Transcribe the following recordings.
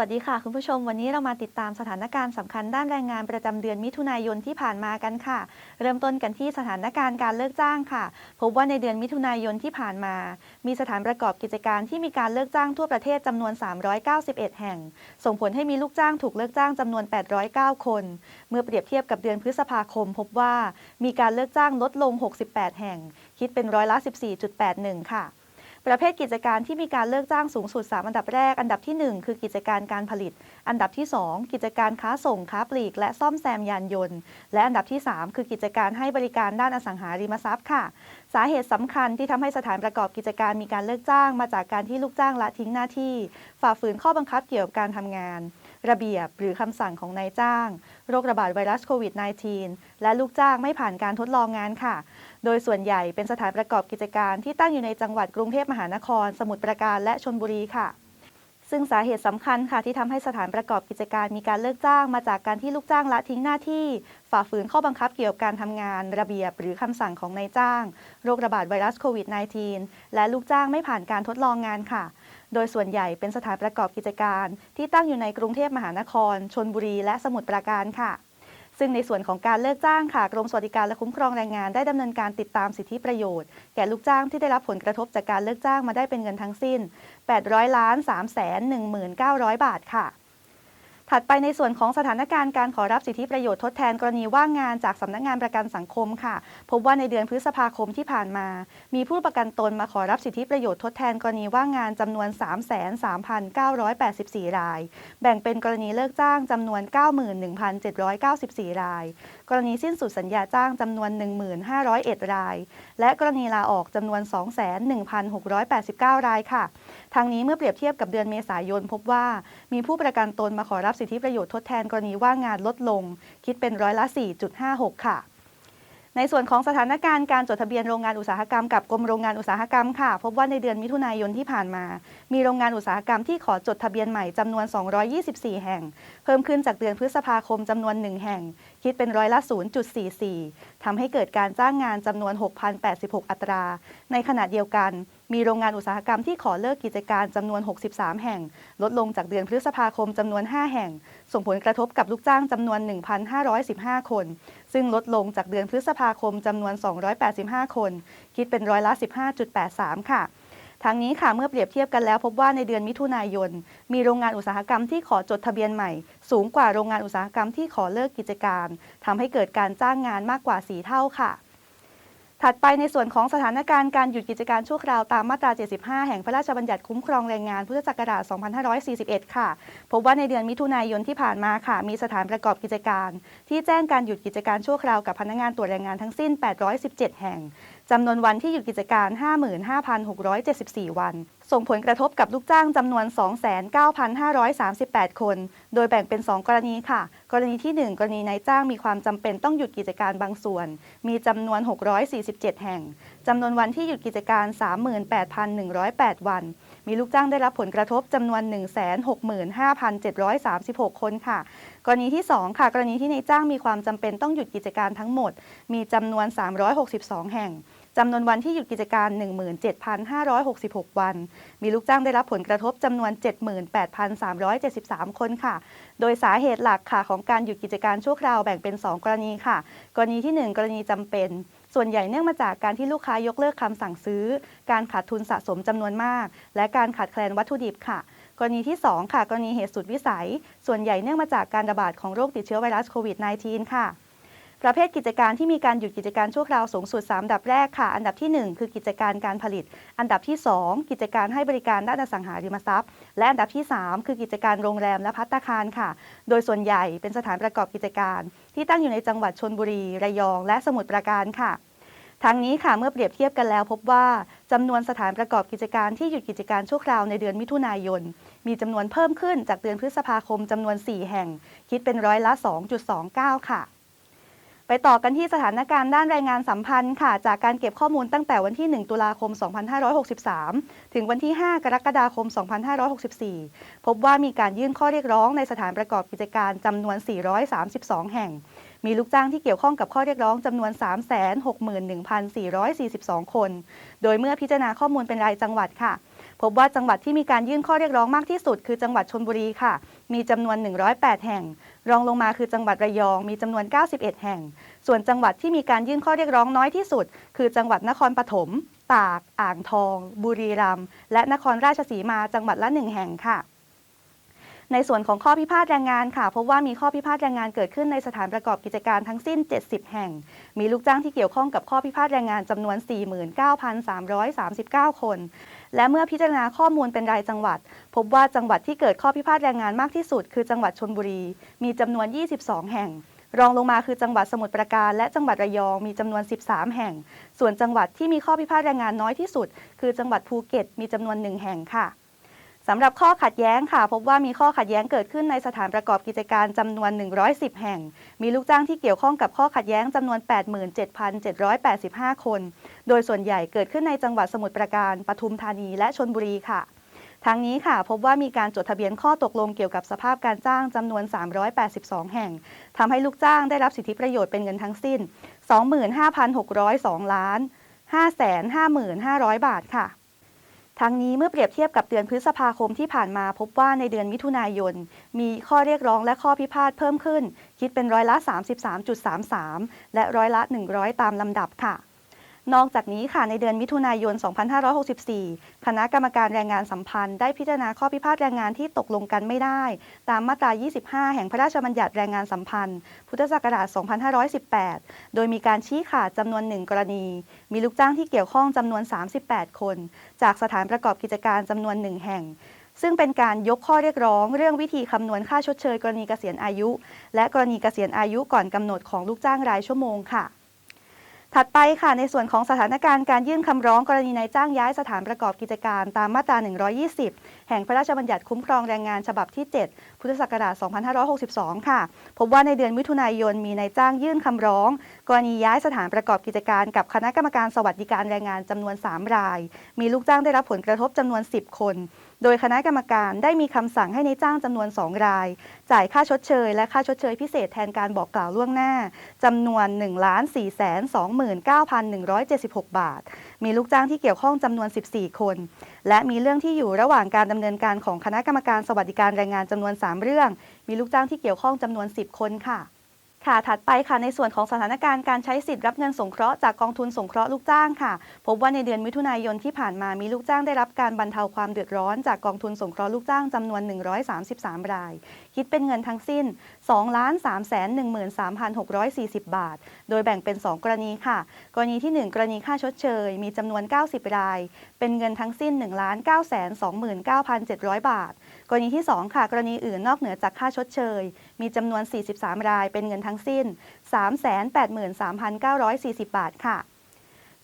วัสดีค่ะ คุณผู้ชมวันนี้เรามาติดตามสถานการณ์สำคัญด้านแรงงานประจำเดือนมิถุนายนที่ผ่านมากันค่ะ เริ่มต้นกันที่สถานการณ์การเลิกจ้างค่ะ พบว่าในเดือนมิถุนายนที่ผ่านมา มีสถานประกอบกิจการที่มีการเลิกจ้างทั่วประเทศจำนวน 391 แห่ง ส่งผลให้มีลูกจ้างถูกเลิกจ้างจำนวน 809 คน เมื่อเปรียบเทียบกับเดือนพฤษภาคม พบว่ามีการเลิกจ้างลดลง 68 แห่ง คิดเป็นร้อยละ14.81 ค่ะ ประเภทกิจการที่มีการเลิกจ้างสูงสุด 3 อันดับแรก อันดับทีหนึ่1 คือกิจการการผลิต อันดับที่ 2 กิจการค้าส่งค้าปลีก และซ่อมแซมยานยนต์ และอันดับที่ 3 คือกิจการให้บริการด้านอสังหาริมทรัพย์ค่ะ สาเหตุสำคัญที่ทำให้สถานประกอบกิจการมีการเลิกจ้าง มาจากการที่ลูกจ้างละทิ้งหน้าที่ ฝ่าฝืนข้อบังคับเกี่ยวกับการทำงาน ระเบียบหรือคำสั่งของนายจ้าง โรคระบาดไวรัสโควิด -19 และลูกจ้างไม่ผ่านการทดลองงานค่ะ โดยส่วนใหญ่เป็นสถานประกอบกิจการที่ตั้งอยู่ในจังหวัดกรุงเทพมหานคร สมุทรปราการและชลบุรีค่ะซึ่งสาเหตุสำคัญค่ะที่ทำให้สถานประกอบกิจการมีการเลิกจ้าง มาจากการที่ลูกจ้างละทิ้งหน้าที่ ฝ่าฝืนข้อบังคับเกี่ยวกับการทำงาน ระเบียบหรือคำสั่งของนายจ้าง โรคระบาดไวรัสโควิด -19 และลูกจ้างไม่ผ่านการทดลองงานค่ะ โดยส่วนใหญ่เป็นสถานประกอบกิจการ ที่ตั้งอยู่ในกรุงเทพมหานคร ชนบุรีและสมุทรปราการค่ะ ซึ่งในส่วนของการเลิกจ้างค่ะ กรมสวัสดิการและคุ้มครองแรงงานได้ดำเนินการติดตามสิทธิประโยชน์ แก่ลูกจ้างที่ได้รับผลกระทบจากการเลิกจ้างมาได้เป็นเงินทั้งสิ้น 800ล้าน3แสน19,000 บาทค่ะ ถัดไปในส่วนของสถานการณ์การขอรับสิทธิประโยชน์ทดแทนกรณีว่างงานจากสำนักงานประกันสังคมค่ะ พบว่าในเดือนพฤษภาคมที่ผ่านมา มีผู้ประกันตนมาขอรับสิทธิประโยชน์ทดแทนกรณีว่างงานจำนวน 33,984 ราย แบ่งเป็นกรณีเลิกจ้างจำนวน 91,794 ราย กรณีสิ้นสุดสัญญาจ้างจำนวน 1,501 ราย และกรณีลาออกจำนวน 21,689 รายค่ะทางนี้เมื่อเปรียบเทียบกับเดือนเมษายนพบว่ามีผู้ประกันตนมาขอรับสิทธิประโยชน์ทดแทนกรณีว่างงานลดลง คิดเป็นร้อยละ 4.56 ค่ะ ในส่วนของสถานการณ์การจดทะเบียนโรงงานอุตสาหกรรมกับกรมโรงงานอุตสาหกรรมค่ะ พบว่าในเดือนมิถุนายนที่ผ่านมา มีโรงงานอุตสาหกรรมที่ขอจดทะเบียนใหม่จำนวน 224 แห่ง เพิ่มขึ้นจากเดือนพฤษภาคมจำนวน 1 แห่ง คิดเป็นร้อยละ 0.44ทำให้เกิดการจ้างงานจำนวน 6,086 อัตรา ในขณะเดียวกัน มีโรงงานอุตสาหกรรมที่ขอเลิกกิจการจำนวน 63 แห่ง ลดลงจากเดือนพฤษภาคมจำนวน 5 แห่ง ส่งผลกระทบกับลูกจ้างจำนวน 1,515 คน ซึ่งลดลงจากเดือนพฤษภาคมจำนวน 285 คน คิดเป็นร้อยละ 15.83 ค่ะทั้งนี้ค่ะเมื่อเปรียบเทียบกันแล้วพบว่าในเดือนมิถุนายน มีโรงงานอุตสาหกรรมที่ขอจดทะเบียนใหม่ สูงกว่าโรงงานอุตสาหกรรมที่ขอเลิกกิจการทำให้เกิดการจ้างงานมากกว่า 4 เท่าค่ะ ถัดไปในส่วนของสถานการณ์การหยุดกิจการชั่วคราวตามมาตรา 75 แห่งพระราชบัญญัติคุ้มครองแรงงานพุทธศักราช 2541 ค่ะ พบว่าในเดือนมิถุนายนที่ผ่านมาค่ะ มีสถานประกอบกิจการ ที่แจ้งการหยุดกิจการชั่วคราวกับพนักงานตรวจแรงงานทั้งสิ้น 817 แห่งจำนวนวันที่หยุดกิจการ 55,674 วัน ส่งผลกระทบกับลูกจ้างจำนวน 29,538 คน โดยแบ่งเป็น 2 กรณีค่ะ กรณีที่ 1 กรณีนายจ้างมีความจำเป็นต้องหยุดกิจการบางส่วน มีจำนวน 647 แห่งจำนวนวันที่หยุดกิจการ 38,108 วัน มีลูกจ้างได้รับผลกระทบจำนวน 165,736 คนค่ะ กรณีที่ 2 ค่ะ กรณีที่นายจ้างมีความจำเป็นต้องหยุดกิจการทั้งหมด มีจำนวน 362 แห่ง จำนวนวันที่หยุดกิจการ 17,566 วัน มีลูกจ้างได้รับผลกระทบจำนวน 78,373 คนค่ะ โดยสาเหตุหลักค่ะของการหยุดกิจการชั่วคราวแบ่งเป็น 2 กรณีค่ะ กรณีที่ 1 กรณีจำเป็นส่วนใหญ่เนื่องมาจากการที่ลูกค้ายกเลิกคำสั่งซื้อ การขาดทุนสะสมจำนวนมาก และการขาดแคลนวัตถุดิบค่ะ กรณีที่ 2 ค่ะ กรณีเหตุสุดวิสัย ส่วนใหญ่เนื่องมาจากการระบาดของโรคติดเชื้อไวรัสโควิด -19 ค่ะ ประเภทกิจการที่มีการหยุดกิจการชั่วคราวสูงสุด 3 อันดับแรกค่ะ อันดับที่ 1 คือกิจการการผลิต อันดับที่ 2 กิจการให้บริการด้านอสังหาริมทรัพย์ และอันดับที่ 3 คือกิจการโรงแรมและพัตตาคารค่ะ โดยส่วนใหญ่เป็นสถานประกอบกิจการ ที่ตั้งอยู่ในจังหวัดชนบุรี ระยอง และสมุทรปราการค่ะทั้งนี้ค่ะเมื่อเปรียบเทียบกันแล้วพบว่าจำนวนสถานประกอบกิจการที่หยุดกิจการชั่วคราวในเดือนมิถุนายน มีจำนวนเพิ่มขึ้นจากเดือนพฤษภาคมจำนวน 4 แห่ง คิดเป็นร้อยละ 2.29 ค่ะ ไปต่อกันที่สถานการณ์ด้านแรงงานสัมพันธ์ค่ะ จากการเก็บข้อมูลตั้งแต่วันที่ 1 ตุลาคม 2563 ถึงวันที่ 5 กรกฎาคม 2564 พบว่ามีการยื่นข้อเรียกร้องในสถานประกอบกิจการจำนวน 432 แห่ง มีลูกจ้างที่เกี่ยวข้องกับข้อเรียกร้องจำนวน 361,442 คน โดยเมื่อพิจารณาข้อมูลเป็นรายจังหวัดค่ะพบว่าจังหวัดที่มีการยื่นข้อเรียกร้องมากที่สุด คือจังหวัดชนบุรีค่ะ มีจำนวน 108 แห่ง รองลงมาคือจังหวัดระยอง มีจำนวน 91 แห่ง ส่วนจังหวัดที่มีการยื่นข้อเรียกร้องน้อยที่สุด คือจังหวัดนครปฐม ตาก อ่างทอง บุรีรัมย์ และนครราชสีมา จังหวัดละหนึ่งแห่งค่ะ ในส่วนของข้อพิพาทแรงงานค่ะพบว่ามีข้อพิพาทแรงงานเกิดขึ้นในสถานประกอบกิจการทั้งสิ้น 70 แห่ง มีลูกจ้างที่เกี่ยวข้องกับข้อพิพาทแรงงานจำนวน 49,339 คน และเมื่อพิจารณาข้อมูลเป็นรายจังหวัด พบว่าจังหวัดที่เกิดข้อพิพาทแรงงานมากที่สุด คือจังหวัดชนบุรี มีจำนวน 22 แห่งรองลงมาคือจังหวัดสมุทรปราการและจังหวัดระยองมีจำนวน 13 แห่ง ส่วนจังหวัดที่มีข้อพิพาทแรงงานน้อยที่สุด คือจังหวัดภูเก็ตมีจำนวนหนึ่งแห่งค่ะ สำหรับข้อขัดแย้งค่ะ พบว่ามีข้อขัดแย้งเกิดขึ้นในสถานประกอบกิจการจำนวน 110 แห่ง มีลูกจ้างที่เกี่ยวข้องกับข้อขัดแย้งจำนวน 87,785 คน โดยส่วนใหญ่เกิดขึ้นในจังหวัดสมุทรปราการ ปทุมธานี และชนบุรีค่ะทั้งนี้ค่ะ พบว่ามีการจดทะเบียนข้อตกลงเกี่ยวกับสภาพการจ้างจำนวน 382 แห่งทำให้ลูกจ้างได้รับสิทธิประโยชน์เป็นเงินทั้งสิ้น 25,602 ล้าน 555,500 บาทค่ะ ทั้งนี้เมื่อเปรียบเทียบกับเดือนพฤษภาคมที่ผ่านมาพบว่าในเดือนมิถุนายน มีข้อเรียกร้องและข้อพิพาทเพิ่มขึ้น คิดเป็นร้อยละ 33.33 และร้อยละ 100 ตามลำดับค่ะ นอกจากนี้ค่ะในเดือนมิถุนายน 2564 คณะกรรมการแรงงานสัมพันธ์ได้พิจารณาข้อพิพาทแรงงานที่ตกลงกันไม่ได้ ตามมาตรา 25 แห่งพระราชบัญญัติแรงงานสัมพันธ์ พุทธศักราช 2518 โดยมีการชี้ขาดจำนวนหนึ่งกรณี มีลูกจ้างที่เกี่ยวข้องจำนวน 38 คน จากสถานประกอบกิจการจำนวนหนึ่งแห่งซึ่งเป็นการยกข้อเรียกร้องเรื่องวิธีคำนวณค่าชดเชยกรณีเกษียณอายุ และกรณีเกษียณอายุก่อนกำหนดของลูกจ้างรายชั่วโมงค่ะ ถัดไปค่ะในส่วนของสถานการณ์การยื่นคำร้องกรณีนายจ้างย้ายสถานประกอบกิจการตามมาตรา 120 แห่งพระราชบัญญัติคุ้มครองแรงงานฉบับที่ 7 พุทธศักราช 2562 ค่ะ พบว่าในเดือนมิถุนายนมีนายจ้างยื่นคำร้อง กรณีย้ายสถานประกอบกิจการกับคณะกรรมการสวัสดิการแรงงานจำนวน 3 ราย มีลูกจ้างได้รับผลกระทบจำนวน 10 คน โดยคณะกรรมการได้มีคำสั่งให้ในจ้างจำนวน 2 ราย จ่ายค่าชดเชย และค่าชดเชยพิเศษแทนการบอกกล่าวล่วงหน้าจำนวน 1 4 2 9 176 บาท มีลูกจ้างที่เกี่ยวข้องจำนวน 14 คน และมีเรื่องที่อยู่ระหว่างการดำเนินการของคณะกรรมการสวัสดิการแรงงานจำนวน 3 เรื่อง มีลูกจ้างที่เกี่ยวข้องจำนวน 10 คนค่ะ ค่ะ ถัดไปค่ะ ในส่วนของสถานการณ์การใช้สิทธิ์รับเงินสงเคราะห์จากกองทุนสงเคราะห์ลูกจ้างค่ะ พบว่าในเดือนมิถุนายนที่ผ่านมามีลูกจ้างได้รับการบรรเทาความเดือดร้อนจากกองทุนสงเคราะห์ลูกจ้างจำนวน 133 ราย คิดเป็นเงินทั้งสิ้น 2 3 1 3 6 4 0 บาท โดยแบ่งเป็น 2 กรณีค่ะ กรณีที่ 1 กรณีค่าชดเชย มีจำนวน 90 ราย เป็นเงินทั้งสิ้น 1 9 2 9 7 0 0 บาท กรณีที่ 2 ค่ะ กรณีอื่นนอกเหนือจากค่าชดเชย มีจำนวน 43 รายเป็นเงินทั้งสิ้น 383,940 บาทค่ะ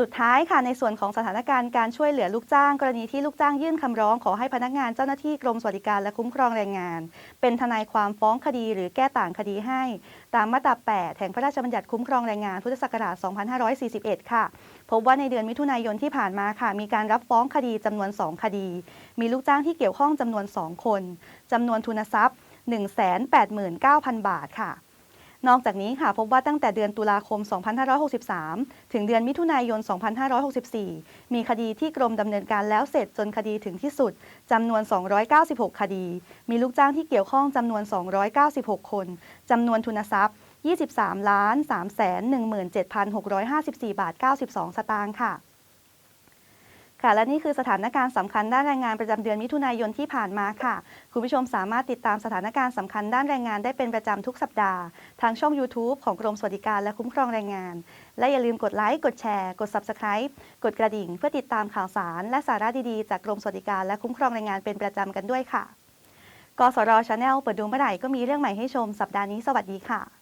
สุดท้ายค่ะในส่วนของสถานการณ์การช่วยเหลือลูกจ้าง กรณีที่ลูกจ้างยื่นคำร้องขอให้พนักงานเจ้าหน้าที่กรมสวัสดิการและคุ้มครองแรงงาน เป็นทนายความฟ้องคดีหรือแก้ต่างคดีให้ ตามมาตรา 8 แห่งพระราชบัญญัติคุ้มครองแรงงานพุทธศักราช 2541 ค่ะ พบว่าในเดือนมิถุนายนที่ผ่านมาค่ะ มีการรับฟ้องคดีจำนวน 2 คดี มีลูกจ้างที่เกี่ยวข้องจำนวน 2 คนจำนวนทุนทรัพย์ 189,000 บาทค่ะ นอกจากนี้ค่ะพบว่าตั้งแต่เดือนตุลาคม 2563 ถึงเดือนมิถุนายน 2564 มีคดีที่กรมดำเนินการแล้วเสร็จจนคดีถึงที่สุดจำนวน 296 คดี มีลูกจ้างที่เกี่ยวข้องจำนวน 296 คนจำนวนทุนทรัพย์ 23 ล้าน3 1 7 6 5 4 บาท 92 สตางค์ค่ะ ค่ะ และนี่คือสถานการณ์สำคัญด้านแรงงานประจำเดือนมิถุนายนที่ผ่านมาค่ะ คุณผู้ชมสามารถติดตามสถานการณ์สำคัญด้านแรงงานได้เป็นประจำทุกสัปดาห์ ทางช่อง YouTube ของกรมสวัสดิการและคุ้มครองแรงงาน และอย่าลืมกดไลค์ กดแชร์ กด Subscribe กดกระดิ่ง เพื่อติดตามข่าวสาร และสาระดีๆ จากกรมสวัสดิการและคุ้มครองแรงงานเป็นประจำกันด้วยค่ะ กสรชาแนลเปิดดูเมื่อไหร่ก็มีเรื่องใหม่ให้ชมสัปดาห์นี้สวัสดีค่ะ